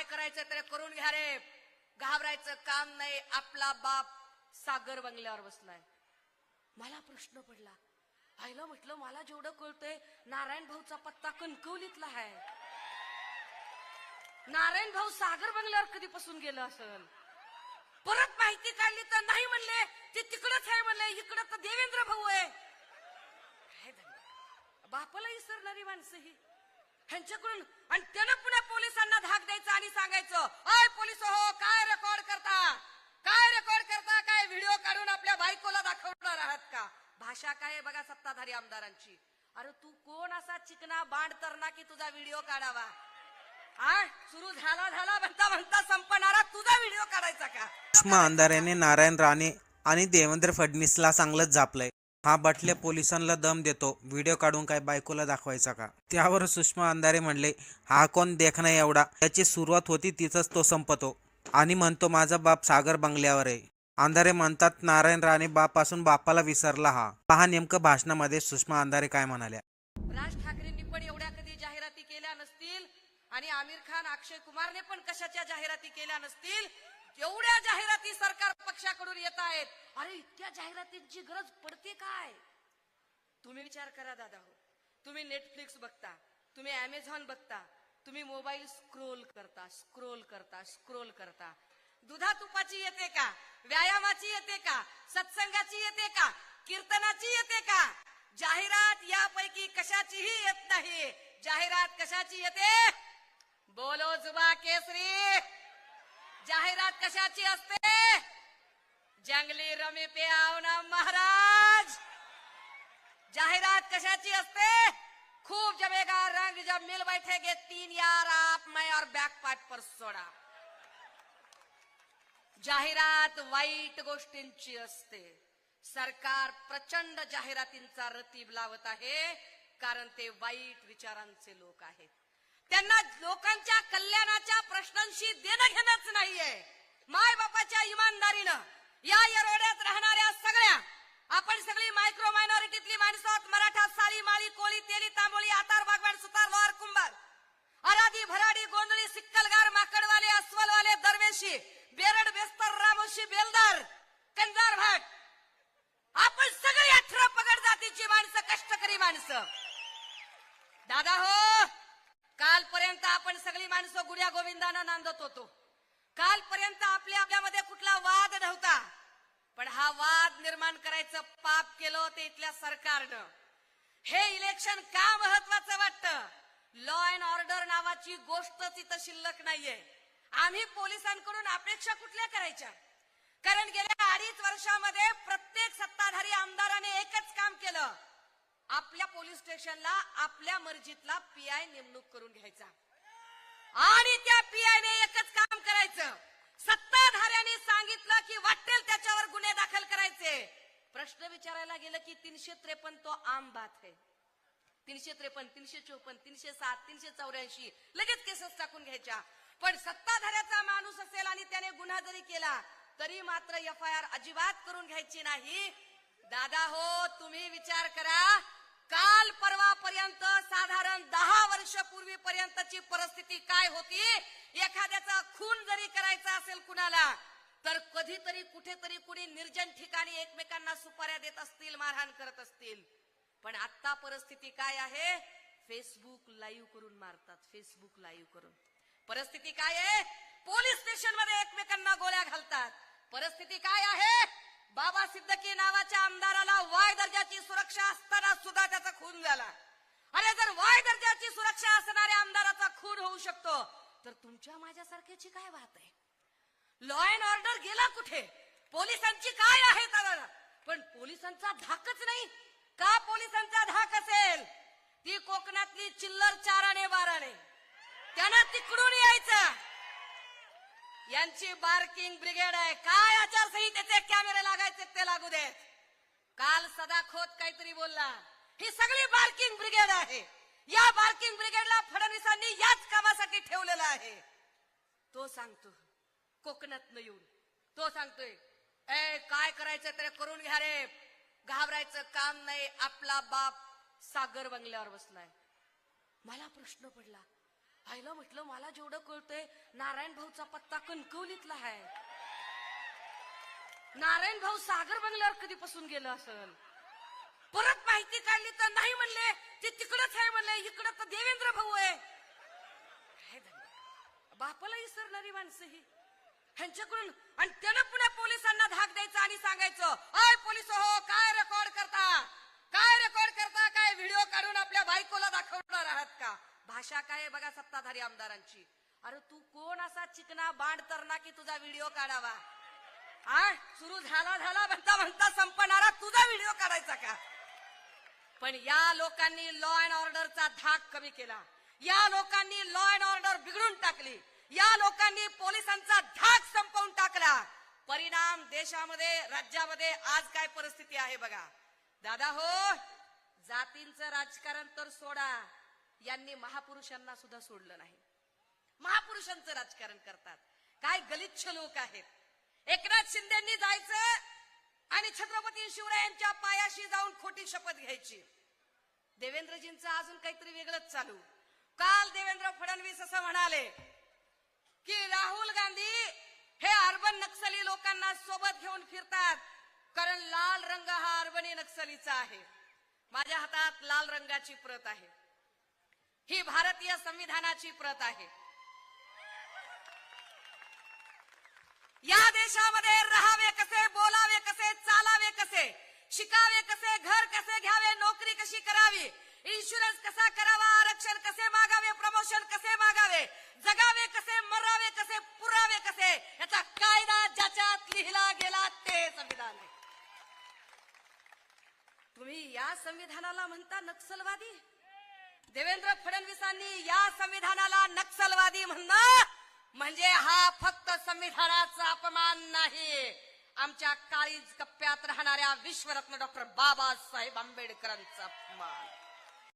काय करायचं तर करून घ्या रे. घाबरायचं काम नाही. आपला बाप सागर बंगल्यावर बसलाय. मला प्रश्न पडला. आईला म्हटलं मला जेवढं कळतंय नारायण भाऊचा पत्ता कणकवलीतला आहे. नारायण भाऊ सागर बंगल्यावर कधीपासून गेलं असल? परत माहिती काढली तर नाही म्हणले. ते तिकडच आहे म्हणले. इकडं तर देवेंद्र भाऊ आहे. बापाला विसरणारी माणसं ही. ह्यांच्याकडून आणि त्यानं पुन्हा पोलिसांना धाक द्यायचं आणि सांगायचं अय पोलीस हो काय रेकॉर्ड करता? काय रेकॉर्ड करता? काय व्हिडिओ काढून आपल्या बायकोला दाखवणार आहात का? भाषा काय आहे बघा सत्ताधारी आमदारांची. अरे तू कोण असा चिकना बांड तरणा की तुझा व्हिडिओ काढावा? सुरू झाला झाला म्हणता म्हणता संपणारा तुझा व्हिडिओ काढायचा का? सुषमा अंधारेने नारायण राणे आणि देवेंद्र फडणवीसला चांगलंच जापलंय. हा बटले पोलिसांना दम देतो. व्हिडिओ काढून काय बायकोला दाखवायचा का? त्यावर सुषमा अंधारे म्हणले हा कोण देख नाही एवढा. त्याची सुरुवात होती तिथंच तो संपतो. आणि म्हणतो माझा बाप सागर बंगल्यावर आहे. अंधारे म्हणतात नारायण राणे बाप असून बापाला विसरला हा. पहा नेमकं भाषणामध्ये सुषमा अंधारे काय म्हणाल्या. राज ठाकरेंनी पण एवढ्या कधी जाहिराती केल्या नसतील? आणि आमिर खान अक्षय कुमारने पण कशाच्या जाहिराती केल्या नसतील? एवढ्या जाहिराती सरकार पक्षाकडून येत आहेत. अरे इतक्या जाहिरातींची गरज पडते काय? तुम्ही विचार करा दादा हो. तुम्ही नेटफ्लिक्स बघता तुम्ही अमेझॉन बघता तुम्ही मोबाईल स्क्रोल करता स्क्रोल करता स्क्रोल करता. दुधा तुपाची येते का? व्यायामाची येते का? सत्संगाची येते का? कीर्तनाची येते का? जाहिरात यापैकी कशाचीही येत नाही. जाहिरात कशाची येते? बोलो जुबा केसरी! जाहिरात कशाची असते? जंगली रमी पे ना महाराज. जाहिरात कशाची असते? खूप जमेगा रंग जब मिल बैठेगे तीन यार आप मैं और बैक पार्ट पर सोडा. जाहिरात वाईट गोष्टींची असते. सरकार प्रचंड जाहिरातींचा रतीब लावत आहे कारण ते वाईट विचारांचे लोक आहेत. त्यांना लोकांच्या दादा हो कालपर्यंत आपण सगळी माणसं गुड्या गोविंदाना नांदत होतो. कालपर्यंत आपल्या आपल्यामध्ये कुठला वाद नव्हता. पण हा वाद निर्माण करायचं पाप केलं ते इथल्या सरकारनं. हे इलेक्शन का महत्वाचं वाटतं? लॉ अँड ऑर्डर नावाची गोष्टच इथं शिल्लक नाहीये. आम्ही पोलिसांकडून अपेक्षा कुठल्या करायच्या? कारण गेल्या अडीच वर्षामध्ये प्रत्येक सत्ताधारी आमदाराने एकच काम केलं. आपल्या पोलीस स्टेशनला आपल्या मर्जीतला पीआय नेमणूक करून घ्यायचा. आणि त्या पीआयने एकच काम करायचं. सत्ताधाऱ्यांनी सांगितलं की वाटेल त्याच्यावर गुन्हे दाखल करायचे. प्रश्न विचारायला गेलं की तीनशे त्रेपन्न तो आम बात आहे. तीनशे त्रेपन्न तीनशे चोपन्न तीनशे सात तीनशे चौऱ्याऐंशी लगेच केसेस टाकून घ्यायच्या. पण सत्ताधाऱ्याचा माणूस असेल आणि त्याने गुन्हा जरी केला तरी मात्र एफ आय आर अजिबात करून घ्यायची नाही. दादा हो तुम्ही विचार करा. काल परवापर्यंत साधारण दहा वर्ष पूर्वीपर्यंतची परिस्थिती काय होती? एखाद्याचा खून जरी करायचा असेल कुणाला तर कधीतरी कुठेतरी कुणी निर्जन ठिकाणी एकमेकांना सुपाऱ्या देत असतील मारहाण करत असतील. पण आता परिस्थिती काय आहे? फेसबुक लाईव्ह करून मारतात फेसबुक लाईव्ह करून. परिस्थिती काय आहे? पोलीस स्टेशनमध्ये एकमेकांना गोळ्या घालतात. परिस्थिती काय आहे? बाबा सिद्दकी नावाच्या आमदाराला वाय दर्जाची सुरक्षा असताना सुद्धा त्याचा खून झाला. अरे जर वाय दर्जाची सुरक्षा असणाऱ्या आमदाराचा खून होऊ शकतो तर तुमच्या माझ्यासारख्याची काय बात आहे? लॉ अँड ऑर्डर गेला कुठे? पोलिसांची काय आहे पण पोलिसांचा धाकच नाही. का पोलिसांचा धाक असेल? ती कोकणातली चिल्लर चाराने बाराने त्यांना तिकडून यायचं. यांची बार्किंग ब्रिगेड आहे. काय आचारसंहितेचे कॅमेरे लागायचे ते लागू देत. काल सदा खोत काहीतरी बोलला. ही सगळी बार्किंग ब्रिगेड आहे. या बार्किंग ब्रिगेडला फडणवीसांनी याच कामासाठी ठेवलेलं आहे. तो सांगतो कोकणात येऊन. तो सांगतोय ए काय करायचं ते करून घ्या रे. घाबरायचं काम नाही. आपला बाप सागर बंगल्यावर बसलाय. मला प्रश्न पडला आईला म्हटलं मला जेवढं कळतंय नारायण भाऊचा पत्ता कणकवलीतला आहे. नारायण भाऊ सागर बंगल्यावर कधीपासून गेलं असल? परत माहिती काढली तर नाही म्हणले ते तिकडच आहे म्हणले इकडं तर देवेंद्र भाऊ आहे. बापाला विसरणारी माणसं ही. ह्यांच्याकडून आणि त्यानं पुन्हा पोलिसांना धाक द्यायचा आणि सांगायचं अय पोलीस हो काय रेकॉर्ड करता? काय रेकॉर्ड करता? काय व्हिडिओ काढून आपल्या बायकोला दाखवणार आहात का? भाषा काय आहे बघा सत्ताधारी आमदारांची. अरे तू कोण असा चिकना बांड तरणा की तुझा व्हिडिओ काढावा? आ? सुरू झाला झाला म्हणता म्हणता संपणारा तुझा व्हिडिओ काढायचा का? पण या लोकांनी लॉ अँड ऑर्डरचा धाक कमी केला. या लोकांनी लॉ अँड ऑर्डर बिघडून टाकली. या लोकांनी पोलिसांचा धाक संपवून टाकला. परिणाम देशामध्ये राज्यामध्ये आज काय परिस्थिती आहे बघा. दादा हो जातींचं राजकारण तर सोडा. यांनी महापुरुषांना सुद्धा सोडलं नाही. महापुरुषांचं राजकारण करतात. काय गलिच्छ लोक आहेत. एकनाथ शिंदेनी जायचं आणि छत्रपती शिवरायांच्या पायाशी जाऊन खोटी शपथ घ्यायची. देवेंद्रजींचं अजून काहीतरी वेगळंच चालू. काल देवेंद्र फडणवीस असं म्हणाले की राहुल गांधी हे अर्बन नक्सली लोकांना सोबत घेऊन फिरतात कारण लाल रंग हा अर्बनी नक्सलीचा आहे. माझ्या हातात लाल रंगाची प्रत आहे. ही भारतीय संविधानाची प्रत आहे. या देशामध्ये राहावे कसे बोलावे कसे चालावे कसे शिकावे कसे घर कसे घ्यावे नोकरी कशी करावी इन्शुरन्स कसा करावा आरक्षण कसे मागावे प्रमोशन कसे मागावे जगावे कसे मरावे कसे पुरावे कसे याचा कायदा ज्याच्यात लिहिला गेला ते संविधान आहे. तुम्ही या संविधानाला म्हणता नक्सलवादी देवेंद्र फडणवीसांनी या संविधानाला नक्सलवादी म्हणणं म्हणजे हा फक्त संविधानाचा अपमान नाही. आमच्या काळीज कप्प्यात राहणाऱ्या विश्वरत्न डॉक्टर बाबासाहेब आंबेडकरांचा अपमान.